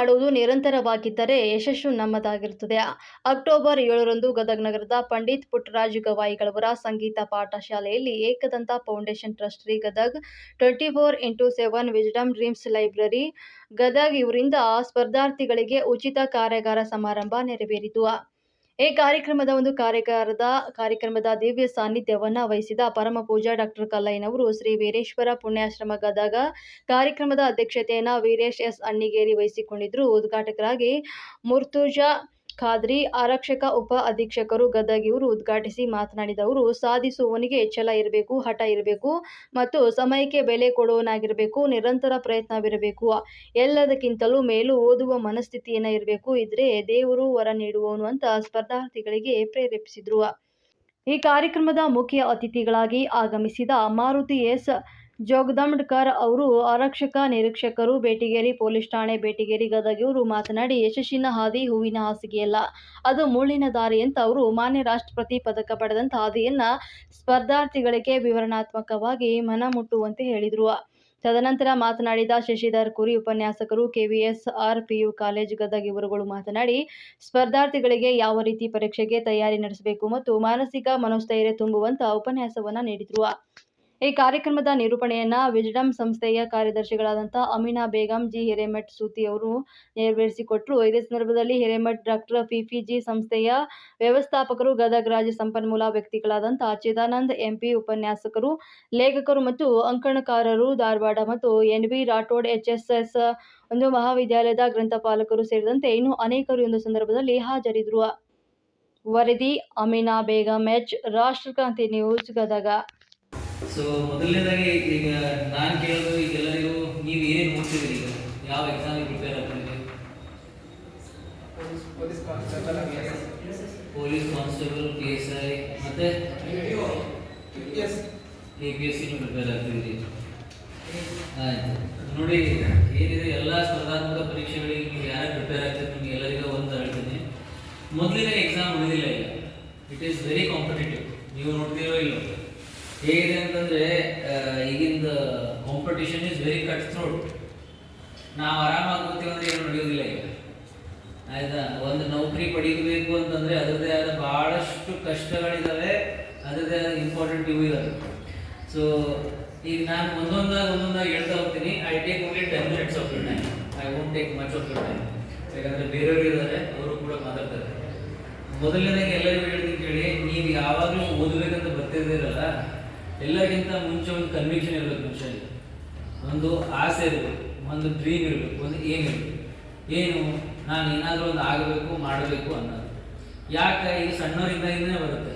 ಮಾಡುವುದು ನಿರಂತರವಾಗಿದ್ದರೆ ಯಶಸ್ಸು ನಮ್ಮದಾಗಿರುತ್ತದೆ. ಅಕ್ಟೋಬರ್ ಏಳರಂದು ಗದಗ ನಗರದ ಪಂಡಿತ್ ಪುಟ್ಟರಾಜ ಗವಾಯಿಗಳವರ ಸಂಗೀತ ಪಾಠಶಾಲೆಯಲ್ಲಿ ಏಕದಂತ ಫೌಂಡೇಶನ್ ಟ್ರಸ್ಟ್ ರೀ Gadag twenty four into seven wisdom dreams library, Gadag ಇವರಿಂದ ಸ್ಪರ್ಧಾರ್ಥಿಗಳಿಗೆ ಉಚಿತ ಕಾರ್ಯಾಗಾರ ಸಮಾರಂಭ ನೆರವೇರಿತು. ಈ ಕಾರ್ಯಕ್ರಮದ ಒಂದು ಕಾರ್ಯಕಾರದ ಕಾರ್ಯಕ್ರಮದ ದಿವ್ಯ ಸಾನ್ನಿಧ್ಯವನ್ನ ವಹಿಸಿದ ಪರಮ ಪೂಜಾ ಡಾಕ್ಟರ್ ಕಲ್ಲಯ್ಯನವರು ಶ್ರೀ ವೀರೇಶ್ವರ ಪುಣ್ಯಾಶ್ರಮ ಗದಗ ಕಾರ್ಯಕ್ರಮದ ಅಧ್ಯಕ್ಷತೆಯನ್ನ ವೀರೇಶ್ ಎಸ್ ಅಣ್ಣಿಗೇರಿ ವಹಿಸಿಕೊಂಡಿದ್ರು. ಉದ್ಘಾಟಕರಾಗಿ ಮುರ್ತುಜಾ ಖಾದ್ರಿ ಆರಕ್ಷಕ ಉಪ ಅಧೀಕ್ಷಕರು ಗದಗ್ ಇವರು ಉದ್ಘಾಟಿಸಿ ಮಾತನಾಡಿದವರು ಸಾಧಿಸುವವನಿಗೆ ಛಲ ಇರಬೇಕು, ಹಠ ಇರಬೇಕು ಮತ್ತು ಸಮಯಕ್ಕೆ ಬೆಲೆ ಕೊಡುವನಾಗಿರಬೇಕು ನಿರಂತರ ಪ್ರಯತ್ನವಿರಬೇಕು. ಎಲ್ಲದಕ್ಕಿಂತಲೂ ಮೇಲೂ ಓದುವ ಮನಸ್ಥಿತಿಯನ್ನ ಇರಬೇಕು. ಇದ್ರೆ ದೇವರು ವರ ನೀಡುವವನು ಅಂತ ಸ್ಪರ್ಧಾರ್ಥಿಗಳಿಗೆ ಪ್ರೇರೇಪಿಸಿದ್ರು. ಈ ಕಾರ್ಯಕ್ರಮದ ಮುಖ್ಯ ಅತಿಥಿಗಳಾಗಿ ಆಗಮಿಸಿದ ಮಾರುತಿ ಎಸ್. ಜೋಗದಂಡ್ಕರ್ ಅವರು ಆರಕ್ಷಕ, ನಿರೀಕ್ಷಕರು ಬೇಟಿಗೇರಿ, ಪೊಲೀಸ್ ಠಾಣೆ ಬೇಟಿಗೇರಿ ಗದಗ ಇವರು ಮಾತನಾಡಿ ಯಶಸ್ಸಿನ ಹಾದಿ ಹೂವಿನ ಹಾಸಿಗೆಯಲ್ಲ. ಅದು ಮುಳ್ಳಿನ ದಾರಿ ಅಂತ ಅವರು ಮಾನ್ಯ ರಾಷ್ಟ್ರಪತಿ ಪದಕ ಪಡೆದಂತ ಹಾದಿಯನ್ನ ಸ್ಪರ್ಧಾರ್ಥಿಗಳಿಗೆ ವಿವರಣಾತ್ಮಕವಾಗಿ ಮನ ಮುಟ್ಟುವಂತೆ ಹೇಳಿದರು. ತದನಂತರ ಮಾತನಾಡಿದ ಶಶಿಧರ್ ಕುರಿ ಉಪನ್ಯಾಸಕರು KVS R PU college Gadag ಇವರುಗಳು ಮಾತನಾಡಿ, ಸ್ಪರ್ಧಾರ್ಥಿಗಳಿಗೆ ಯಾವ ರೀತಿ ಪರೀಕ್ಷೆಗೆ ತಯಾರಿ ನಡೆಸಬೇಕು ಮತ್ತು ಮಾನಸಿಕ ಮನೋಸ್ಥೈರ್ಯ ತುಂಬುವಂತ ಉಪನ್ಯಾಸವನ್ನ ನೀಡಿದರು. ಈ ಕಾರ್ಯಕ್ರಮದ ನಿರೂಪಣೆಯನ್ನ ವಿಜ್ಡಮ್ ಸಂಸ್ಥೆಯ ಕಾರ್ಯದರ್ಶಿಗಳಾದಂಥ ಅಮೀನಾ ಬೇಗಂ ಜಿ ಹಿರೇಮಠ್ ಸೂತಿ ಅವರು ನೆರವೇರಿಸಿಕೊಟ್ರು. ಇದೇ ಸಂದರ್ಭದಲ್ಲಿ ಹಿರೇಮಠ್ ಡಾಕ್ಟರ್ ಪಿಪಿಜಿ ಸಂಸ್ಥೆಯ ವ್ಯವಸ್ಥಾಪಕರು ಗದಗ ರಾಜ್ಯ ಸಂಪನ್ಮೂಲ ವ್ಯಕ್ತಿಗಳಾದಂಥ ಚಿದಾನಂದ್ ಎಂಪಿ ಉಪನ್ಯಾಸಕರು, ಲೇಖಕರು ಮತ್ತು ಅಂಕಣಕಾರರು ಧಾರವಾಡ ಮತ್ತು ಎನ್ ಬಿ ರಾಠೋಡ್ ಎಚ್ ಒಂದು ಮಹಾವಿದ್ಯಾಲಯದ ಗ್ರಂಥಪಾಲಕರು ಸೇರಿದಂತೆ ಇನ್ನೂ ಅನೇಕರು ಒಂದು ಸಂದರ್ಭದಲ್ಲಿ ಹಾಜರಿದ್ದರು ವರದಿ Amina Begum, H. Rashtrakanti news, Gadag. So ಮೊದಲನೇದಾಗಿ ಈಗ ನಾನು ಕೇಳೋದು ಈಗ ಎಲ್ಲರಿಗೂ ನೀವು ಏನೇನು ಓದ್ತಿದ್ದೀರಿ ಈಗ? ಯಾವ ಎಕ್ಸಾಮಿಗೆ prepare ಆಗ್ತಿದ್ದೀರಿ? Police constable P S I ಮತ್ತೆ? ಎ ಪಿ ಎಸ್ ಸಿನೂ ಪ್ರಿಪೇರ್ ಆಗ್ತಿದ್ದೀರಿ. ಆಯ್ತು. ನೋಡಿ ಏನಿದೆ ಎಲ್ಲ ಸ್ಪರ್ಧಾತ್ಮಕ ಪರೀಕ್ಷೆಗಳಿಗೆ ನೀವು ಯಾರು ಪ್ರಿಪೇರ್ ಆಗ್ತಿದ್ರೆ ನಿಮಗೆ ಎಲ್ಲರಿಗೂ ಒಂದು ಹೇಳ್ತೀನಿ. ಮೊದಲಿನ ಎಕ್ಸಾಮ್ ಉಳಿದಿಲ್ಲ ಈಗ. ಇಟ್ ಈಸ್ ವೆರಿ ಕಾಂಪಿಟೇಟಿವ್ ನೀವು ನೋಡ್ತೀರೋ ಇಲ್ಲೋ ಹೇಗಿದೆ ಅಂತಂದರೆ ಈಗಿಂದ competition is very cut throat ನಾವು ಆರಾಮಾಗಿ ಕೂತೀವಿ ಅಂದ್ರೆ ಏನು ನಡೆಯೋದಿಲ್ಲ ಈಗ. ಆಯ್ತಾ? ಒಂದು ನೌಕರಿ ಪಡೀಬೇಕು ಅಂತಂದ್ರೆ ಅದರದೇ ಆದ ಬಹಳಷ್ಟು ಕಷ್ಟಗಳಿದ್ದಾವೆ ಅದರದೇ ಆದ ಇಂಪಾರ್ಟೆಂಟ್ ಇವು ಇದಾವೆ. ಸೊ ಈಗ ನಾನು ಒಂದೊಂದಾಗಿ ಒಂದೊಂದಾಗಿ ಹೇಳ್ತಾ ಹೋಗ್ತೀನಿ. I take only ten minutes of time I won't take much of time ಯಾಕಂದ್ರೆ ಬೇರೆಯವರು ಇದ್ದಾರೆ, ಅವರು ಕೂಡ ಮಾತಾಡ್ತಾರೆ. ಮೊದಲನೇದಾಗಿ ಎಲ್ಲರಿಗೂ ಹೇಳ್ತೀನಿ ಕೇಳಿ, ನೀವು ಯಾವಾಗಲೂ ಓದಬೇಕಂತ ಬರ್ತಿದ್ದೀರಲ್ಲ ಎಲ್ಲರಿಗಿಂತ ಮುಂಚೆ ಒಂದು ಕನ್ವಿಕ್ಷನ್ ಇರಬೇಕು ಮನುಷ್ಯನಿಗೆ. ಒಂದು ಆಸೆ ಇರಬೇಕು, ಒಂದು ಡ್ರೀಮ್ ಇರಬೇಕು, ಒಂದು ಏಮ್ ಇರಬೇಕು. ಏನು, ನಾನು ಏನಾದರೂ ಒಂದು ಆಗಬೇಕು, ಮಾಡಬೇಕು ಅನ್ನೋದು. ಯಾಕೆ ಇದು ಸಣ್ಣವರಿಂದಾಗಿಂದನೇ ಬರುತ್ತೆ?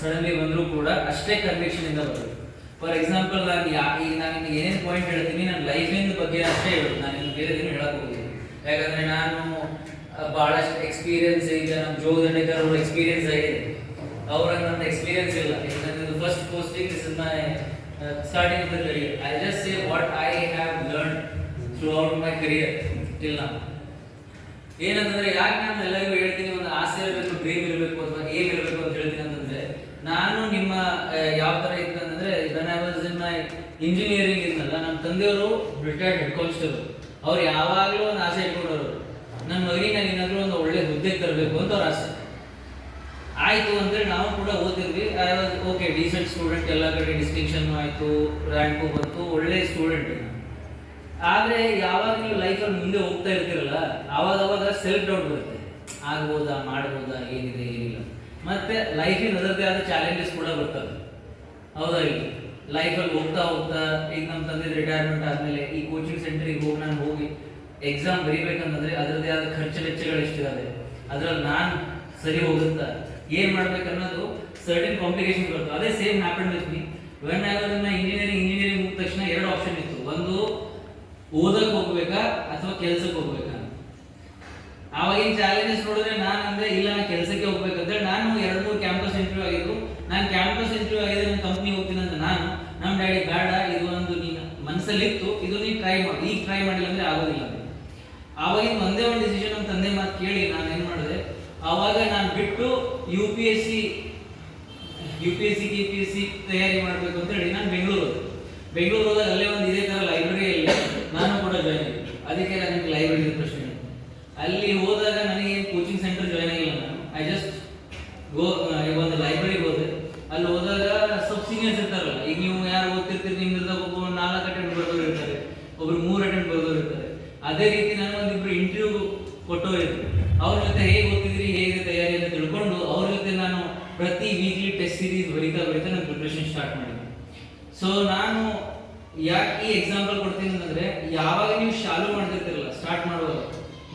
ಸಡನ್ಲಿ ಬಂದರೂ ಕೂಡ ಅಷ್ಟೇ ಕನ್ವಿಕ್ಷನಿಂದ ಬರುತ್ತೆ. ಫಾರ್ ಎಕ್ಸಾಂಪಲ್ ನಾನು ಯಾ ಈಗ ನಾನು ಏನೇನು ಪಾಯಿಂಟ್ ಹೇಳ್ತೀನಿ ನನ್ನ ಲೈಫಿನ ಬಗ್ಗೆ ಅಷ್ಟೇ ಹೇಳೋದು. ನಾನು ನಿಮ್ಗೆ ಬೇರೆ ಏನು ಹೇಳಕ್ಕೆ ಹೋಗಿದ್ದೀನಿ ಯಾಕಂದರೆ ನಾನು ಭಾಳಷ್ಟು ಎಕ್ಸ್ಪೀರಿಯನ್ಸ್ ಈಗ ನಮ್ಮ ಜೋಗ ಅವ್ರ ಎಕ್ಸ್ಪೀರಿಯನ್ಸ್ ಆಗಿದೆ. ಅವ್ರಂಗೆ ನನ್ನ ಎಕ್ಸ್ಪೀರಿಯನ್ಸ್ ಇಲ್ಲ. First posting this is my starting of the career I just say what I have learn throughout my career till ನಾ ಏನಂತಂದ್ರೆ, ಯಾಕೆ ನಾನು ಎಲ್ಲರಿಗೂ ಹೇಳ್ತೀನಿ, ಒಂದು ಆಸೆ ಇರಬೇಕು ಡ್ರೀಮ್ ಇರಬೇಕು, ಅಥವಾ ಏಮ್ ಇರಬೇಕು ಅಂತ ಹೇಳ್ತೀನಿ ಅಂತಂದ್ರೆ, ನಾನು ನಿಮ್ಮ ಯಾವ ತರ ಇತ್ತು ಅಂತಂದ್ರೆ when I was in my engineering ಇದ್ನಲ್ಲ ನಮ್ಮ ತಂದೆಯವರು ರಿಟೈರ್ಡ್ ಹೆಡ್ ಕಾನ್ಸ್ಟೇಬಲ್ ಅವ್ರು ಯಾವಾಗಲೂ ಒಂದು ಆಸೆ ಇಟ್ಕೊಂಡವರು. ನನ್ನ ಮಗನಿಗೆ ನಾನು ಏನಾದರೂ ಒಂದು ಒಳ್ಳೆ ಹುದ್ದೆಗೆ ತರಬೇಕು ಅಂತ ಅವ್ರ ಆಸೆ. ಆಯ್ತು ಅಂದರೆ ನಾವು ಕೂಡ ಓದಿದ್ವಿ. ಓಕೆ ಡೀಸೆಂಟ್ ಸ್ಟೂಡೆಂಟ್ ಎಲ್ಲ ಕಡೆ ಡಿಸ್ಟಿಂಕ್ಷನ್ ಆಯಿತು ರ್ಯಾಂಕು ಬಂತು, ಒಳ್ಳೆ ಸ್ಟೂಡೆಂಟ್ ಆದರೆ ಯಾವಾಗ ನೀವು ಲೈಫಲ್ಲಿ ಮುಂದೆ ಹೋಗ್ತಾ ಇರ್ತೀರಲ್ಲ ಆವಾಗ ಅವಾಗ ಸೆಲ್ಫ್ ಡೌಟ್ ಬರುತ್ತೆ. ಆಗ್ಬೋದಾ, ಮಾಡ್ಬೋದಾ, ಏನಿದೆ, ಏನಿಲ್ಲ. ಮತ್ತೆ ಲೈಫಿನ ಅದರದೇ ಆದ ಚಾಲೆಂಜಸ್ ಕೂಡ ಬರ್ತವೆ. ಹೌದಾ ಇಲ್ಲ? ಲೈಫಲ್ಲಿ ಹೋಗ್ತಾ ಹೋಗ್ತಾ, ಈಗ ನಮ್ಮ ತಂದೆ ರಿಟೈರ್ಮೆಂಟ್ ಆದಮೇಲೆ ಈ ಕೋಚಿಂಗ್ ಸೆಂಟರಿಗೆ ಹೋಗಿ ನಾನು ಹೋಗಿ ಎಕ್ಸಾಮ್ ಬರೀಬೇಕಂತಂದ್ರೆ ಅದರದೇ ಆದ ಖರ್ಚು ವೆಚ್ಚಗಳು ಎಷ್ಟಿದೆ ಅದರಲ್ಲಿ ನಾನು ಸರಿ ಹೋಗುತ್ತಾ? ಏನು ಮಾಡ್ಬೇಕನ್ನೋದು ಸರ್ಟಿನ್ ಕಾಂಪ್ಲಿಕೇಶನ್ ಬರ್ತದೆ ಅದೇ same happen with me when I was in engineering engineering ಮುಗಿದ ತಕ್ಷಣ ಎರಡು ಆಪ್ಷನ್ ಇತ್ತು. ಒಂದು ಓದಕ್ಕೆ ಹೋಗ್ಬೇಕಾ ಅಥವಾ ಕೆಲ್ಸಕ್ಕೆ ಹೋಗ್ಬೇಕಾ? ಆವಾಗಿನ ಚಾಲೆಂಜಸ್ ನೋಡಿದ್ರೆ ನಾನು ಅಂದ್ರೆ, ಇಲ್ಲ, ನಾನು ಕೆಲಸಕ್ಕೆ ಹೋಗ್ಬೇಕಂದ್ರೆ ನಾನು ಎರಡು, ಮೂರು ಕ್ಯಾಂಪಸ್ ಇಂಟರ್ವ್ಯೂ ಆಗಿದ್ರು. ನಾನು ಕ್ಯಾಂಪಸ್ ಇಂಟರ್ವ್ಯೂ ಆಗಿದೆ ನನ್ನ ಕಂಪ್ನಿ ಹೋಗ್ತೀನಿ ಅಂತ ನಾನು. ನಮ್ಮ ಡ್ಯಾಡಿ ಬೇಡ ಇದು ಒಂದು ನೀನು ಮನಸ್ಸಲ್ಲಿತ್ತು ಇದು ನೀನು ಟ್ರೈ ಮಾಡಿ. ಈಗ ಟ್ರೈ ಮಾಡಿಲ್ಲ ಅಂದ್ರೆ ಆಗೋದಿಲ್ಲ. ಆವಾಗಿನ ಒಂದೇ ಒಂದು ಡಿಸಿಷನ್ ನಮ್ಮ ತಂದೆ ಮಾತು ಕೇಳಿ ನಾನು ಆವಾಗ ನಾನು ಬಿಟ್ಟು U P S C U P S C K P S C ತಯಾರಿ ಮಾಡಬೇಕು ಅಂತ ಹೇಳಿ ನಾನು ಬೆಂಗಳೂರು ಬೆಂಗಳೂರು ಹೋದಾಗ ಅಲ್ಲೇ ಒಂದು ಇದೇ ಥರ ಲೈಬ್ರರಿಯಲ್ಲಿ ನಾನು ಕೂಡ ಜಾಯ್ನ್ ಆಗಿದ್ದೆ. ಅದಕ್ಕೆ ನನಗೆ ಲೈಬ್ರರಿ ಪ್ರಶ್ನೆ ಅಲ್ಲಿ ಹೋದಾಗ ನನಗೆ ಕೋಚಿಂಗ್ ಸೆಂಟರ್ ಜಾಯ್ನ್ ಆಗಿಲ್ಲ ನಾನು. ಐ ಜಸ್ಟ್ ಗೋ ಒಂದು ಲೈಬ್ರರಿಗೆ ಹೋದೆ. ಅಲ್ಲಿ ಹೋದಾಗ ಸಬ್ ಸೀನಿಯರ್ಸ್ ಇರ್ತಾರಲ್ಲ, ಈಗ ನೀವು ಯಾರು ಓದ್ತಿರ್ತೀರಿ ನಿಮ್ಮಿಂದ ಒಬ್ಬ ನಾಲ್ಕು ಅಟೆಂಡ್ ಬರ್ದವ್ರು ಇರ್ತಾರೆ. ಒಬ್ರು ಮೂರು ಅಟೆಂಡ್ ಬರ್ದವ್ರು ಇರ್ತಾರೆ. ಅದೇ ರೀತಿ ನಾನು ಒಂದಿಬ್ರು ಇಂಟರ್ವ್ಯೂ ಕೊಟ್ಟವ್ರು ಇರ್ತಾರೆ ಸೀರೀಸ್ ಬರೀತಾ ಬರೀತಾ ನಾನು ಪ್ರಿಪ್ರೇಷನ್ ಸ್ಟಾರ್ಟ್ ಮಾಡಿದೆ ಸೊ ನಾನು ಯಾಕೆ ಈ ಎಕ್ಸಾಂಪಲ್ ಕೊಡ್ತೀನಿ ಅಂತಂದ್ರೆ, ಯಾವಾಗ ನೀವು ಶಾಲು ಮಾಡ್ತಿರ್ತಿರಲ್ಲ ಸ್ಟಾರ್ಟ್ ಮಾಡುವಾಗ,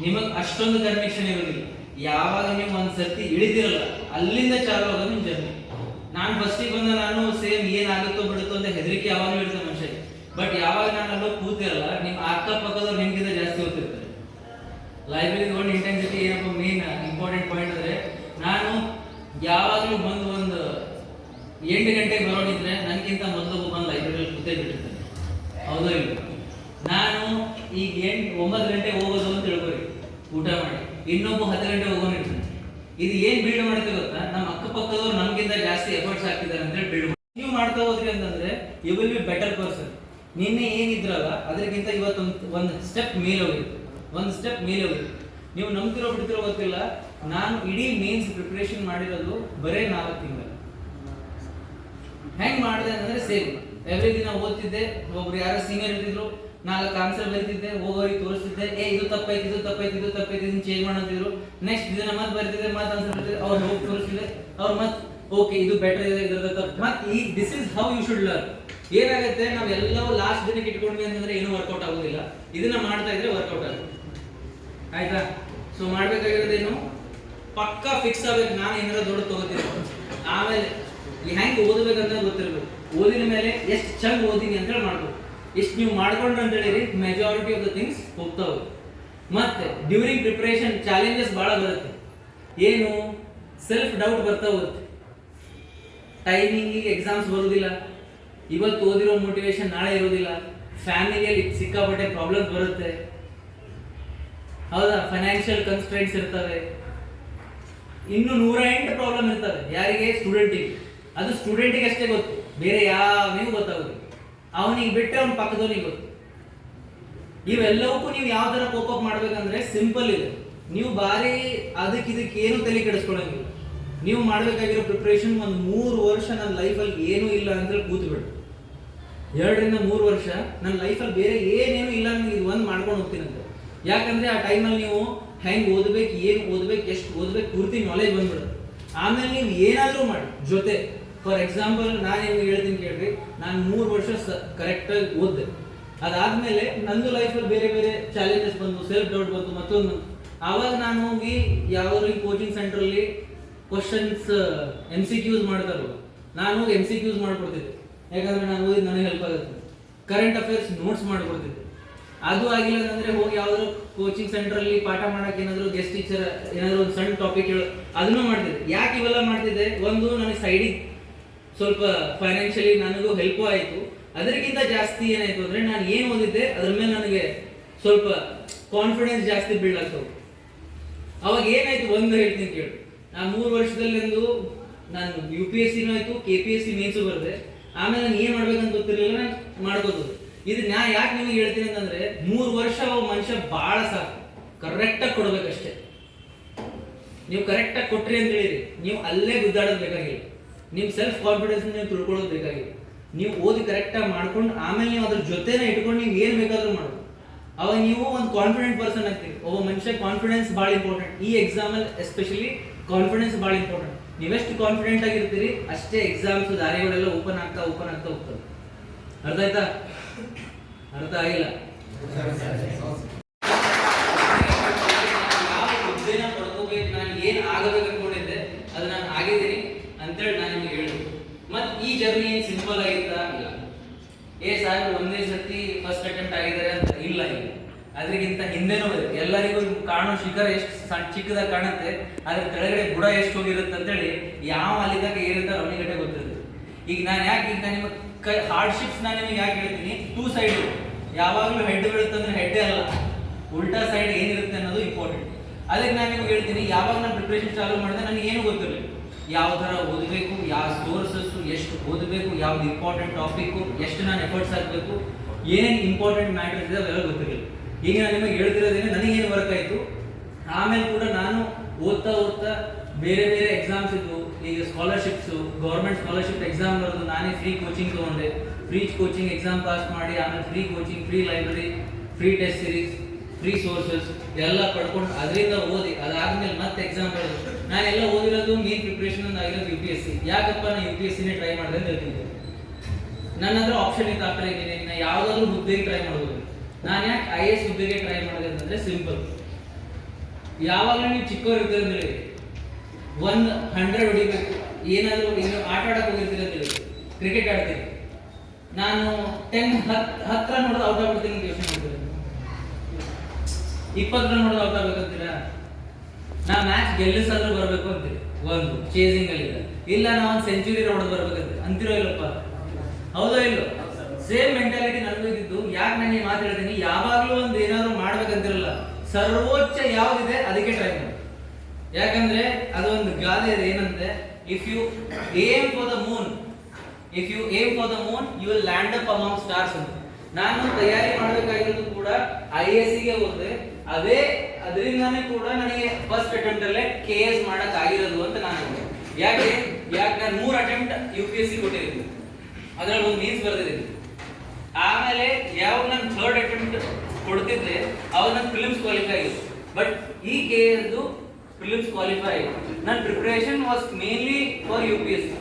ನಿಮಗೆ ಅಷ್ಟೊಂದು ಕನ್ವಿಕ್ಷನ್ ಇರೋದಿಲ್ಲ. ಯಾವಾಗ ನೀವು ಒಂದ್ ಸರ್ತಿ ಇಳಿದಿರಲ್ಲ, ಅಲ್ಲಿಂದ ಚಾಲು ಆಗೋದು ನಿಮ್ಮ ಜರ್ನಿ ನಾನು ಫಸ್ಟಿಗೆ ಬಂದ ನಾನು ಸೇಮ್ ಏನಾಗುತ್ತೋ ಬಿಡುತ್ತೋ ಅಂತ ಹೆದರಿಕೆ ಯಾವಾಗಲೂ ಇರ್ತದೆ ಮನುಷ್ಯ. ಬಟ್ ಯಾವಾಗ ನಾನು ಅಲ್ಲೋಗಿ ಕೂತಿರಲ್ಲ ನಿಮ್ಮ ಅಕ್ಕಪಕ್ಕದವ್ರು ನಿಮ್ಗಿಂತ ಜಾಸ್ತಿ ಓದ್ತಿರ್ತಾರೆ ಲೈಬ್ರರಿ ಒಂದು ಇಂಟೆನ್ಸಿಟಿ ಏನಪ್ಪ ಮೇನ್ ಇಂಪಾರ್ಟೆಂಟ್ ಪಾಯಿಂಟ್ ಅಂದ್ರೆ ನಾನು ಯಾವಾಗಲೂ ಬಂದು ಒಂದು ಎಂಟು ಗಂಟೆಗೆ ಬರೋಣಿದ್ರೆ ನನಗಿಂತ ಮೊದಲು ಬಂದು ಲೈಬ್ರರಿಯಲ್ಲಿ ಕೂತೇ ಬಿಟ್ಟಿರ್ತಾನೆ ಹೌದೋ ಇಲ್ಲ ನಾನು ಈಗ ಎಂಟು ಒಂಬತ್ತು ಗಂಟೆಗೆ ಹೋಗೋದು ಅಂತ ತಿಳ್ಕೊರಿ ಊಟ ಮಾಡಿ. ಇನ್ನೊಬ್ಬ ಹತ್ತು ಗಂಟೆ ಹೋಗೋನಿರ್ತಾನೆ ಇದು ಏನ್ ಬಿಲ್ಡ್ ಮಾಡುತ್ತೆ ಗೊತ್ತಾ? ನಮ್ಮ ಅಕ್ಕಪಕ್ಕದವ್ರು ನಮ್ಗಿಂತ ಜಾಸ್ತಿ ಎಫರ್ಟ್ಸ್ ಹಾಕಿದ್ದಾರೆ ಅಂತ ಬಿಲ್ಡ್ ನೀವು ಮಾಡ್ತಾ ಹೋದ್ರಿ ಅಂತಂದ್ರೆ you will be better person ನಿನ್ನೆ ಏನಿದ್ರಲ್ಲ, ಅದಕ್ಕಿಂತ ಇವತ್ತು ಒಂದು ಸ್ಟೆಪ್ ಮೇಲೆ ಹೋಗಿತ್ತು. ಒಂದು ಸ್ಟೆಪ್ ಮೇಲೆ ಹೋಗಿತ್ತು. ನೀವು ನಂಬ್ತಿರೋ ಬಿಡ್ತಿರೋ ಗೊತ್ತಿಲ್ಲ. ನಾನು ಇಡೀ ಮೇನ್ಸ್ ಪ್ರಿಪ್ರೇಷನ್ ಮಾಡಿರೋದು ಬರೇ ನಾಲ್ಕು ತಿಂಗಳು. ಹೆಂಗ್ ಮಾಡಿದೆ ಅಂತಂದ್ರೆ ಸೇಮ್. ಎವ್ರಿ ದಿನ ಓದ್ತಿದ್ದೆ. ಒಬ್ರು ಯಾರೋ ಸೀನಿಯರ್ ಇರ್ತಿದ್ರು ನಾಲ್ಕು ಆನ್ಸರ್ ಬರೀತಿದ್ದೆ ಹೋಗೋರಿಗೆ ತೋರಿಸ್ತಿದ್ದೆ ಏ, ಇದು ತಪ್ಪೈತಿ ಇದು ತಪ್ಪೈತಿ ಇದು ತಪ್ಪೈತಿ ಇದನ್ನ ಚೇಂಜ್ ಮಾಡಂತಿದ್ರು ನೆಕ್ಸ್ಟ್ ದಿನ ಮತ್ತೆ ಬರ್ತಿದ್ದೆ ಮತ್ತೆ ಆನ್ಸರ್ ಬರ್ತಿದ್ದೆ ಅವ್ರು ಹೋಗಿ ತೋರಿಸ್ತಿದ್ದೆ ಅವ್ರು ಮತ್ತೆ ಓಕೆ ಇದು ಬೆಟರ್ ಇದೆ ಮತ್ತೆ ಈ this is how you should learn ಏನಾಗುತ್ತೆ ನಾವು ಎಲ್ಲವೂ ಲಾಸ್ಟ್ ದಿನಕ್ಕೆ ಇಟ್ಕೊಂಡ್ವಿ ಅಂತಂದ್ರೆ ಏನು ವರ್ಕೌಟ್ ಆಗೋದಿಲ್ಲ. ಇದನ್ನ ಮಾಡ್ತಾ ಇದ್ರೆ ವರ್ಕೌಟ್ ಆಗುತ್ತೆ. ಆಯ್ತಾ? ಸೊ ಮಾಡ್ಬೇಕಾಗಿರೋದೇನು? ಪಕ್ಕಾ ಫಿಕ್ಸ್ ಆಗ್ಬೇಕು. ನಾನು ಏನಾರ ದೊಡ್ಡ ತಗೋತೀನಿ. ಆಮೇಲೆ, ಹೆಂಗ್ ಓದಬೇಕಂತ ಗೊತ್ತಿರ್ಬೇಕು. ಓದಿನ ಮೇಲೆ ಎಷ್ಟು ಚಂದ ಓದಿನಿ ಅಂತ ಹೇಳಿ ಮಾಡ್ಬೇಕು. ಎಷ್ಟು ನೀವು ಮಾಡ್ಕೊಂಡ್ರೆ ಅಂತ ಹೇಳಿರಿ ಮೆಜಾರಿಟಿ ಆಫ್ ದ ಥಿಂಗ್ಸ್ ಹೋಗ್ತಾವೆ. ಮತ್ತೆ ಡ್ಯೂರಿಂಗ್ ಪ್ರಿಪರೇಷನ್ ಚಾಲೆಂಜಸ್ ಭಾಳ ಬರುತ್ತೆ. ಏನು? ಸೆಲ್ಫ್ ಡೌಟ್ ಬರ್ತಾ ಹೋಗುತ್ತೆ ಟೈಮಿಂಗಿಗೆ ಎಕ್ಸಾಮ್ಸ್ ಬರೋದಿಲ್ಲ. ಇವತ್ತು ಓದಿರೋ ಮೋಟಿವೇಶನ್ ನಾಳೆ ಇರೋದಿಲ್ಲ. ಫ್ಯಾಮಿಲಿಯಲ್ಲಿ ಸಿಕ್ಕಾಪಟ್ಟೆ ಪ್ರಾಬ್ಲಮ್ಸ್ ಬರುತ್ತೆ. ಹೌದಾ? ಫೈನಾನ್ಷಿಯಲ್ ಕನ್ಸ್ಟ್ರೆಂಟ್ಸ್ ಇರ್ತವೆ. ಇನ್ನು ನೂರ ಎಂಟು ಪ್ರಾಬ್ಲಮ್ ಇರ್ತವೆ. ಯಾರಿಗೆ? ಸ್ಟೂಡೆಂಟಿಗೆ ಅದು ಸ್ಟೂಡೆಂಟಿಗೆ ಅಷ್ಟೇ ಗೊತ್ತು. ಬೇರೆ ಯಾವನಿಗೂ ಗೊತ್ತಾಗೋದಿಲ್ಲ. ಅವನಿಗೆ ಬಿಟ್ಟರೆ ಅವ್ನ ಪಕ್ಕದವನಿಗೆ ಗೊತ್ತು. ಇವೆಲ್ಲವಕ್ಕೂ ನೀವು ಯಾವ ಥರ ಕೋಪಪ್ ಮಾಡ್ಬೇಕಂದ್ರೆ ಸಿಂಪಲ್ ಇದೆ. ನೀವು ಬಾರಿ ಅದಕ್ಕೆ ಇದಕ್ಕೆ ಏನು ತಲೆ ಕೆಡಿಸ್ಕೊಳಂಗಿಲ್ಲ. ನೀವು ಮಾಡಬೇಕಾಗಿರೋ ಪ್ರಿಪ್ರೇಷನ್ ಒಂದು ಮೂರು ವರ್ಷ ನನ್ನ ಲೈಫಲ್ಲಿ ಏನೂ ಇಲ್ಲ ಅಂದ್ರೆ ಕೂತ್ಬಿಡು. ಎರಡರಿಂದ ಮೂರು ವರ್ಷ ನನ್ನ ಲೈಫಲ್ಲಿ ಬೇರೆ ಏನೇನು ಇಲ್ಲ ಅಂದ್ರೆ ಇದು ಒಂದು ಮಾಡ್ಕೊಂಡು ಹೋಗ್ತೀನಂತೆ ಯಾಕಂದ್ರೆ ಆ ಟೈಮಲ್ಲಿ ನೀವು ಹೆಂಗ್ ಓದ್ಬೇಕು, ಏನು ಓದ್ಬೇಕು, ಎಷ್ಟು ಓದ್ಬೇಕು ಪೂರ್ತಿ ನಾಲೆಜ್ ಬಂದ್ಬಿಡುತ್ತೆ. ಆಮೇಲೆ ನೀವು ಏನಾದರೂ ಮಾಡಿ, ಜೊತೆ. ಫಾರ್ ಎಕ್ಸಾಂಪಲ್ ನಾನು ಏನು ಹೇಳ್ತೀನಿ ಕೇಳ್ರಿ, ನಾನು ಮೂರು ವರ್ಷ ಕರೆಕ್ಟಾಗಿ ಓದಿದೆ. ಅದಾದ್ಮೇಲೆ ನಂದು ಲೈಫಲ್ಲಿ ಬೇರೆ ಬೇರೆ ಚಾಲೆಂಜಸ್ ಬಂತು ಸೆಲ್ಫ್ ಡೌಟ್ ಬಂತು ಮತ್ತೊಂದು. ಆವಾಗ ನಾನು ಹೋಗಿ ಯಾವ ಕೋಚಿಂಗ್ ಸೆಂಟ್ರಲ್ಲಿ ಕ್ವಶನ್ಸ್ ಎಂ ಸಿ ಕ್ಯೂಸ್ ಮಾಡ್ತಾರಲ್ಲ ನಾನು ಹೋಗಿ ಎಂ ಸಿ ಕ್ಯೂಸ್ ಮಾಡಿಕೊಡ್ತಿದ್ದೆ. ಯಾಕಂದರೆ ನಾನು ಓದಿ ನನಗೆ ಹೆಲ್ಪ್ ಆಗುತ್ತೆ. ಕರೆಂಟ್ ಅಫೇರ್ಸ್ ನೋಟ್ಸ್ ಮಾಡಿಕೊಡ್ತಿದ್ದೆ. ಅದು ಆಗಿಲ್ಲ ಅಂದ್ರೆ ಹೋಗಿ ಯಾವ್ದಾದ್ರು ಕೋಚಿಂಗ್ ಸೆಂಟ್ರಲ್ಲಿ ಪಾಠ ಮಾಡೋಕೆ ಏನಾದರೂ ಗೆಸ್ಟ್ ಟೀಚರ್ ಏನಾದರೂ ಒಂದು ಸಣ್ಣ ಟಾಪಿಕ್ ಹೇಳೋ, ಅದನ್ನು ಮಾಡ್ತಿದ್ದೆ. ಯಾಕೆ ಇವೆಲ್ಲ ಮಾಡ್ತಿದ್ದೆ? ಒಂದು, ನನಗೆ ಸೈಡಿಗೆ ಸ್ವಲ್ಪ ಫೈನಾನ್ಷಿಯಲಿ ನನಗೂ ಹೆಲ್ಪು ಆಯಿತು. ಅದಕ್ಕಿಂತ ಜಾಸ್ತಿ ಏನಾಯ್ತು ಅಂದ್ರೆ ನಾನು ಏನು ಓದಿದ್ದೆ, ಅದ್ರ ಮೇಲೆ ನನಗೆ ಸ್ವಲ್ಪ ಕಾನ್ಫಿಡೆನ್ಸ್ ಜಾಸ್ತಿ ಬಿಲ್ಡ್ ಅವಾಗ ಏನಾಯ್ತು ಒಂದು ಹೇಳ್ತೀನಿ ಕೇಳಿ. ನಾನು ಮೂರು ವರ್ಷದಲ್ಲಿಂದು ನಾನು ಯು ಪಿ ಎಸ್ ಸಿನೂ ಆಯಿತು K P S C mains ಬರದೆ. ಆಮೇಲೆ ನಾನು ಏನು ಮಾಡ್ಬೇಕಂತ ಗೊತ್ತಿರಲಿಲ್ಲ, ನಾನು ಮಾಡ್ಕೋತದೆ ಇದು ನಾ ಯಾಕೆ ನಿಮಗೆ ಹೇಳ್ತೀನಿ ಅಂತಂದ್ರೆ, ಮೂರು ವರ್ಷ ಮನುಷ್ಯ ಭಾಳ ಸಾಕು. ಕರೆಕ್ಟಾಗಿ ಕೊಡಬೇಕಷ್ಟೇ. ನೀವು ಕರೆಕ್ಟಾಗಿ ಕೊಟ್ರಿ ಅಂತ ಹೇಳಿರಿ. ನೀವು ಅಲ್ಲೇ ಗುದ್ದಾಡೋದು ಬೇಕಾಗಿಲ್ಲ. ನಿಮ್ಮ ಸೆಲ್ಫ್ ಕಾನ್ಫಿಡೆನ್ಸ್ ನೀವು ತಿಳ್ಕೊಳ್ಳೋದು ಬೇಕಾಗಿಲ್ಲ ನೀವು ಓದಿ ಕರೆಕ್ಟಾಗಿ ಮಾಡ್ಕೊಂಡು ಆಮೇಲೆ ನೀವು ಅದ್ರ ಜೊತೆನೇ ಇಟ್ಕೊಂಡು ನೀವು ಏನು ಬೇಕಾದರೂ ಮಾಡ್ಬೋದು. ಅವಾಗ ನೀವು ಒಂದು ಕಾನ್ಫಿಡೆಂಟ್ ಪರ್ಸನ್ ಆಗ್ತೀವಿ ಒಬ್ಬ ಮನುಷ್ಯ ಕಾನ್ಫಿಡೆನ್ಸ್ ಭಾಳ ಇಂಪಾರ್ಟೆಂಟ್ ಈ ಎಕ್ಸಾಮಲ್ಲಿ ಎಸ್ಪೆಷಲಿ ಕಾನ್ಫಿಡೆನ್ಸ್ ಭಾಳ ಇಂಪಾರ್ಟೆಂಟ್ ನೀವೆಷ್ಟು ಕಾನ್ಫಿಡೆಂಟ್ ಆಗಿರ್ತೀರಿ ಅಷ್ಟೇ ಎಕ್ಸಾಮ್ಸ್ ದಾರಿಗಳೆಲ್ಲ ಓಪನ್ ಆಗ್ತಾ ಓಪನ್ ಆಗ್ತಾ ಹೋಗ್ತವೆ. ಅರ್ಥ ಆಯ್ತಾ? ಅರ್ಥ ಆಗಿಲ್ಲ? ಯಾವ ಹುದ್ದೆನ ಪಡ್ಕೋಬೇಕು ನಾನು ಏನು ಆಗಬೇಕು ಅನ್ಕೊಂಡಿದ್ದೆ ಅದು ನಾನು ಆಗಿದ್ದೀನಿ ಅಂತೇಳಿ ನಾನು ನಿಮಗೆ ಹೇಳಿದೆ ಮತ್ತು ಈ ಜರ್ನಿ ಏನು ಸಿಂಪಲ್ ಆಗಿತ್ತಾ ಇಲ್ಲ ಏ ಸಾಹೇಬ್ ಒಂದೇ ಸರ್ತಿ ಫಸ್ಟ್ ಅಟೆಂಪ್ಟ್ ಆಗಿದ್ದಾರೆ ಅಂತ ಇಲ್ಲ ಈಗ ಅದಕ್ಕಿಂತ ಹಿಂದೆನೂ ಬರುತ್ತೆ ಎಲ್ಲರಿಗೂ ಕಾಣೋ ಶಿಖರ ಎಷ್ಟು ಸಣ್ಣ ಚಿಕ್ಕದಾಗಿ ಕಾಣುತ್ತೆ ಅದ್ರ ಕೆಳಗಡೆ ಬುಡ ಎಷ್ಟು ಹೋಗಿರುತ್ತೆ ಅಂತೇಳಿ ಯಾವ ಅಲ್ಲಿದಾಗ ಏನಿರ್ತಾರೆ ಅವನಿಗಡೆ ಗೊತ್ತಿರುತ್ತೆ. ಈಗ ನಾನು ಯಾಕೆ, ಈಗ ನಾನು ನಿಮಗೆ ಕೈ ಹಾರ್ಡ್ಶಿಪ್ಸ್ ನಾನು ನಿಮಗೆ ಯಾಕೆ ಹೇಳ್ತೀನಿ? ಟೂ ಸೈಡ್ ಯಾವಾಗಲೂ ಹೆಡ್ ಬೀಳುತ್ತೆ ಅಂದ್ರೆ ಹೆಡ್ಡೇ ಅಲ್ಲ. ಉಲ್ಟಾ ಸೈಡ್ ಏನಿರುತ್ತೆ ಅನ್ನೋದು ಇಂಪಾರ್ಟೆಂಟ್ ಅದಕ್ಕೆ ನಾನು ನಿಮಗೆ ಹೇಳ್ತೀನಿ, ಯಾವಾಗ ನಾನು ಪ್ರಿಪ್ರೇಷನ್ ಚಾಲೂ ಮಾಡಿದೆ ನನಗೆ ಏನು ಗೊತ್ತಿರಲಿಲ್ಲ. ಯಾವ ಥರ ಓದಬೇಕು, ಯಾವ ಸೋರ್ಸಸ್ ಎಷ್ಟು ಓದಬೇಕು, ಯಾವ್ದು ಇಂಪಾರ್ಟೆಂಟ್ ಟಾಪಿಕ್ ಎಷ್ಟು ನಾನು ಎಫರ್ಟ್ಸ್ ಹಾಕಬೇಕು, ಏನೇನು ಇಂಪಾರ್ಟೆಂಟ್ ಮ್ಯಾಟರ್ಸ್ ಇದೆ ಅವೆಲ್ಲ ಗೊತ್ತಿರಲಿಲ್ಲ. ಈಗ ನಾನು ನಿಮಗೆ ಹೇಳ್ತಿರೋದೇನೆ ನನಗೇನು ವರ್ಕ್ ಆಯಿತು. ಆಮೇಲೆ ಕೂಡ ನಾನು ಓದ್ತಾ ಓದ್ತಾ ಬೇರೆ ಬೇರೆ ಎಕ್ಸಾಮ್ಸ್ ಇದ್ವು. ಈಗ ಸ್ಕಾಲರ್ಶಿಪ್ಸ್ ಗೌರ್ಮೆಂಟ್ ಸ್ಕಾಲರ್ಶಿಪ್ ಎಕ್ಸಾಮ್ ಬರೆದು ನಾನೇ ಫ್ರೀ ಕೋಚಿಂಗ್ ತೊಗೊಂಡೆ. ಫ್ರೀ ಕೋಚಿಂಗ್ ಎಕ್ಸಾಮ್ ಪಾಸ್ ಮಾಡಿ, ಆಮೇಲೆ free coaching free library free test series free sources ಎಲ್ಲ ಪಡ್ಕೊಂಡು, ಅದರಿಂದ ಓದಿ, ಅದಾದ್ಮೇಲೆ ಮತ್ತೆ ಎಕ್ಸಾಮ್ ಬರೆದು. ನಾನೆಲ್ಲ ಓದಿರೋದು ಮೇನ್ ಪ್ರಿಪ್ರೇಷನ್ ಆಗಿರೋದು ಯು ಪಿ ಎಸ್ ಸಿ ಯಾಕಪ್ಪ ನಾನು ಯು ಪಿ ಎಸ್ ಸಿನೇ ಟ್ರೈ ಮಾಡಿದೆ ಅಂತ ಹೇಳ್ತೀನಿ ನನ್ನ ಹತ್ರ ಆಪ್ಷನ್ ಇತ್ತು ಆಗ್ತಾ ಇದ್ದೀನಿ ನಾನು ಯಾವುದಾದ್ರೂ ಹುದ್ದೆಗೆ ಟ್ರೈ ಮಾಡ್ಬೋದು ನಾನು ಯಾಕೆ ಐ ಎಸ್ ಹುದ್ದೆಗೆ ಟ್ರೈ ಮಾಡಿದೆ ಅಂತಂದ್ರೆ ಸಿಂಪಲ್ ಯಾವಾಗಲೂ ನೀವು ಚಿಕ್ಕವ್ರು ಇರ್ತೀರ ಹೇಳಿ ಒಂದು ಹಂಡ್ರೆಡ್ ಹೊಡಿಬೇಕು. ಏನಾದರೂ ಏನು ಆಟ ಆಡಕ್ಕೆ ಹೋಗಿರ್ತೀರ ಅಂತ ಹೇಳಿ. ಕ್ರಿಕೆಟ್ ಆಡ್ತೀನಿ. ನಾನು ಟೆನ್ ಹತ್ ಹತ್ತು ರನ್ ನೋಡೋದು ಔಟ್ ಆಗ್ಬಿಡ್ತೀನಿ ಅಂತ ಯೋಚನೆ ಇಪ್ಪತ್ತು ರನ್ ನೋಡೋದು ಔಟ್ ಆಗ್ಬೇಕಂತೀರಾ? ನಾ ಮ್ಯಾಚ್ ಗೆಲ್ಲಿಸಾದ್ರೂ ಬರಬೇಕು ಅಂತೀರಿ? ಒಂದು ಚೇಸಿಂಗ್ ಅಲ್ಲಿ ಇಲ್ಲ ನಾವು ಒಂದು ಸೆಂಚುರಿ ರೌಂಡ್ ಬರ್ಬೇಕಂತ ಅಂತಿರೋ? ಇಲ್ಲಪ್ಪ? ಹೌದೋ ಇಲ್ಲೋ? ಸೇಮ್ ಮೆಂಟಾಲಿಟಿ ನನಗೂ ಇದ್ದಿದ್ದು. ಯಾಕೆ ನಾನು ಈ ಮಾತು ಹೇಳ್ತೀನಿ? ಯಾವಾಗಲೂ ಒಂದು ಏನಾದ್ರು ಮಾಡ್ಬೇಕಂತಿರಲ್ಲ. ಸರ್ವೋಚ್ಚ ಯಾವ್ದಿದೆ ಅದಕ್ಕೆ ಟ್ರೈ ಮಾಡಿ. ಯಾಕಂದ್ರೆ ಅದೊಂದು ಗಾದೆ ಇದೆ ಏನಂತೆ if you aim for the moon if you aim for the moon you will land up among stars ಅಂತ ನಾನು ತಯಾರಿ ಮಾಡಬೇಕಾಗಿರೋದು ಕೂಡ ಐ ಎಸ್ಗೆ ಹೋದ್ರೆ ಅದೇ ಅದರಿಂದಾನೇ ಕೂಡ ನನಗೆ ಫಸ್ಟ್ ಅಟೆಂಪ್ಟ್ ಅಲ್ಲೇ ಕೆ ಎಸ್ ಮಾಡಕ್ ಆಗಿರೋದು ಅಂತ ನಾನು ಯಾಕೆ? ಯಾಕೆ ನಾನು ಮೂರು attempt U P S C ಕೊಟ್ಟಿದ್ದೀನಿ. ಅದ್ರಲ್ಲಿ ಒಂದು ಮೀನ್ಸ್ ಬರ್ದಿದ್ದೀನಿ ಆಮೇಲೆ ಯಾವಾಗ ನಾನು ಥರ್ಡ್ ಅಟೆಂಪ್ಟ್ ಕೊಡ್ತಿದ್ದೆ, ಅವಾಗ ನಾನು ಫಿಲಿಮ್ಸ್ ಕ್ವಾಲಿಫೈ ಆಗಿತ್ತು. ಬಟ್ ಈ ಕೆ ಎಸ್ದು ಫಿಲಿಮ್ಸ್ ಕ್ವಾಲಿಫೈ ನನ್ನ preparation was mainly for U P S C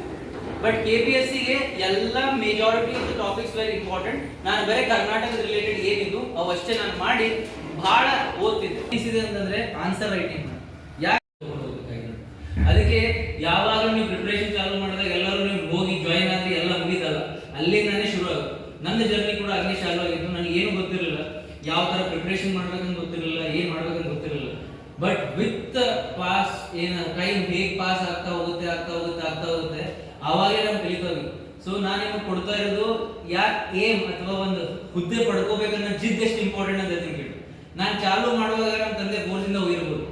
but K P S ಸಿಗೆ ಎಲ್ಲ majority of the topics very important ನಾನು ಬೇರೆ ಕರ್ನಾಟಕದ ರಿಲೇಟೆಡ್ ಏನಿದ್ದು ಅವಷ್ಟೇ ನಾನು ಮಾಡಿ ಬಹಳ ಓದ್ತಿದ್ದೆ ಅಂತಂದ್ರೆ ಆನ್ಸರ್ ರೈಟಿಂಗ್ ಯಾಕೆ? ಅದಕ್ಕೆ ಯಾವಾಗಲೂ ನೀವು ಪ್ರಿಪರೇಷನ್ ಚಾಲೂ ಮಾಡಿದಾಗ ಎಲ್ಲರೂ ನೀವು ಹೋಗಿ ಜಾಯಿನ್ ಆದ್ರೆ ಎಲ್ಲ ಮುಗಿದಲ್ಲ ಅಲ್ಲಿಂದಾನೇ ಶುರು ಆಗುತ್ತೆ ನನ್ನ ಜರ್ನಿ ಕೂಡ ಹಾಗೆ ಚಾಲೂ ಆಗಿತ್ತು ನನಗೆ ಏನು ಗೊತ್ತಿರಲಿಲ್ಲ ಯಾವ ತರ ಪ್ರಿಪರೇಷನ್ ಮಾಡ್ಬೇಕಂತ ಗೊತ್ತಿರಲಿಲ್ಲ ಏನ್ ಮಾಡ್ಬೇಕಂತ ಗೊತ್ತಿರಲಿಲ್ಲ ಬಟ್ ವಿತ್ ಪಾಸ್ ಏನ ಟೈಮ್ ಹೇಗೆ ಪಾಸ್ ಆಗ್ತಾ ಹೋಗುತ್ತೆ ಆಗ್ತಾ ಹೋಗುತ್ತೆ ಆಗ್ತಾ ಹೋಗುತ್ತೆ ಅವಾಗಲೇ ನಾವು ಕಲಿತೀವಿ ಸೊ ನಾನು ನಿಮಗೆ ಕೊಡ್ತಾ ಇರೋದು ಯಾಕೆ ಏಮ್ ಅಥವಾ ಒಂದು ಹುದ್ದೆ ಪಡ್ಕೋಬೇಕನ್ನೋ ಜಿದ್ ಎಷ್ಟು ಇಂಪಾರ್ಟೆಂಟ್ ಅಂತ ಹೇಳ್ತೀನಿ ಕೇಳಿ ನಾನು ಚಾಲೂ ಮಾಡುವಾಗ ನಮ್ಮ ತಂದೆ ಬೋರ್ಡಿಂದ ಹೋಗಿರ್ಬೋದು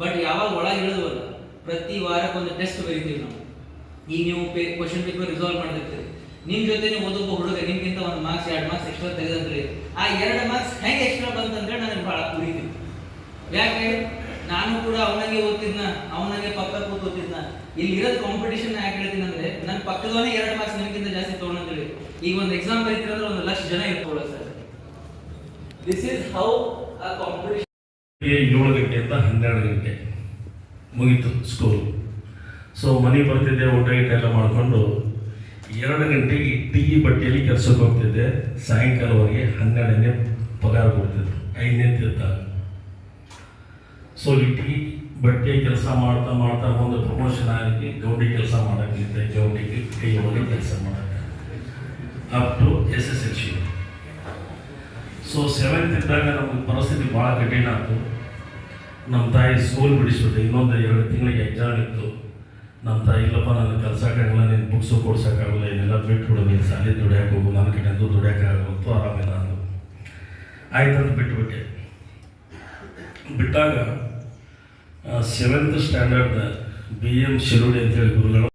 ಬಟ್ ಯಾವಾಗ ಒಳಗೆ ಇಳಿದ್ವಲ್ಲ ಪ್ರತಿ ವಾರಕ್ಕೊಂದು ಟೆಸ್ಟ್ ಬರಿತೀವಿ ನಾವು. ಈಗ ನೀವು ಪೇ ಕ್ವಶನ್ ಪೇಪರ್ ರಿಸಾಲ್ವ್ ಮಾಡಿರ್ತೀರಿ. ನಿಮ್ಮ ಜೊತೆ ಓದೋಬ್ಬ ಹುಡುಗ ನಿಮ್ಗಿಂತ ಒಂದು ಮಾರ್ಕ್ಸ್ ಎರಡು ಮಾರ್ಕ್ಸ್ ಎಕ್ಸ್ಟ್ರಾ ತೆಗೆದಂತ್ರಿ. ಆ ಎರಡು ಮಾರ್ಕ್ಸ್ ಹೆಂಗೆ ಎಕ್ಸ್ಟ್ರಾ ಬಂತಂದ್ರೆ ನನಗೆ ಬಹಳ ಕುರಿತೀನಿ. ಯಾಕೆ? ನಾನು ಕೂಡ ಅವನಾಗೆ ಓದ್ತಿದ್ನ, ಅವನಾಗೆ ಪಕ್ಕ ಕೂತ್ ಓದ್ತಿದ್ನ. ಇಲ್ಲಿ ಇರೋದು ಕಾಂಪಿಟೇಷನ್ ಯಾಕೆ ಹೇಳ್ತೀನಿ ಅಂದ್ರೆ ನನ್ನ ಪಕ್ಕದವನೇ ಎರಡು ಮಾರ್ಕ್ಸ್ ನಿಮ್ಗಿಂತ ಜಾಸ್ತಿ ತೊಗೊಂಡಂತೇಳಿ ಈಗ ಒಂದು ಎಕ್ಸಾಮ್ ಬರೀತೀರಂದ್ರೆ ಒಂದು ಲಕ್ಷ ಜನ ಇರ್ಕೊಳ್ಳೋ sir this is how a competition ಏಳು ಅಂತ ಹನ್ನೆರಡು ಗಂಟೆ. ಮುಗೀತು ಸ್ಕೂಲ್ ಸೊ ಮನೆಗೆ ಬರ್ತಿದ್ದೆ, ಊಟ ಗೀಟ ಎಲ್ಲ ಮಾಡಿಕೊಂಡು ಎರಡು ಗಂಟೆಗೆ ಟಿಗಿ ಬಟ್ಟೆಯಲ್ಲಿ ಕೆಲಸಕ್ಕೆ ಹೋಗ್ತಿದ್ದೆ. ಸಾಯಂಕಾಲವರೆಗೆ ಹನ್ನೆರಡನೇ ಪಗಾರ ಕೊಡ್ತಿದ್ರು, ಐದನೇ ತೀರ್ಥ. ಸೊ ಈ ಟೀ ಬಟ್ಟೆ ಕೆಲಸ ಮಾಡ್ತಾ ಮಾಡ್ತಾ ಒಂದು ಪ್ರಮೋಷನ್ ಆಗಿ ಗೌಡಿ ಕೆಲಸ ಮಾಡೋಕ್ಕಿಂತ ಗೌಡಿಗೆ ಕೈ ಒಳಗೆ ಕೆಲಸ ಮಾಡೋಕ್ಕೆ. Up to S S L C so seventh ಇದ್ದಾಗ ನಮಗೆ ಪರಿಸ್ಥಿತಿ ಭಾಳ ಕಠಿಣ ಆಯಿತು. ನಮ್ಮ ತಾಯಿ ಸ್ಕೂಲ್ ಬಿಡಿಸ್ಬಿಟ್ಟು ಇನ್ನೊಂದು ಎರಡು ತಿಂಗಳಿಗೆ ಎಕ್ಸಾಮ್ ಇತ್ತು. ನಮ್ಮ ತಾಯಿ, ಇಲ್ಲಪ್ಪ ನನಗೆ ಕೆಲಸ ಆಗಲ್ಲ ನೀನು ಬುಕ್ಸು ಕೊಡ್ಸೋಕ್ಕಾಗಲ್ಲ, ಏನೆಲ್ಲ ಬಿಟ್ಬಿಡು, ನೀನು ಸಾಲಿ ದುಡಿಯೋಕೆ ಹೋಗು, ನನ್ನ ಕಡೆಯಿಂದ ದುಡಿಯೋಕ್ಕಾಗತ್ತು ಆರಾಮಿಲ್ಲ ಅಂದು ಆಯ್ತಂತ ಬಿಟ್ಬಿಟ್ಟೆ. ಬಿಟ್ಟಾಗ ಸೆವೆಂತ್ ಸ್ಟ್ಯಾಂಡರ್ಡ್ ಬಿ ಎಂ ಶಿರೋಡಿ ಅಂತೇಳಿ ಗುರುಗಳು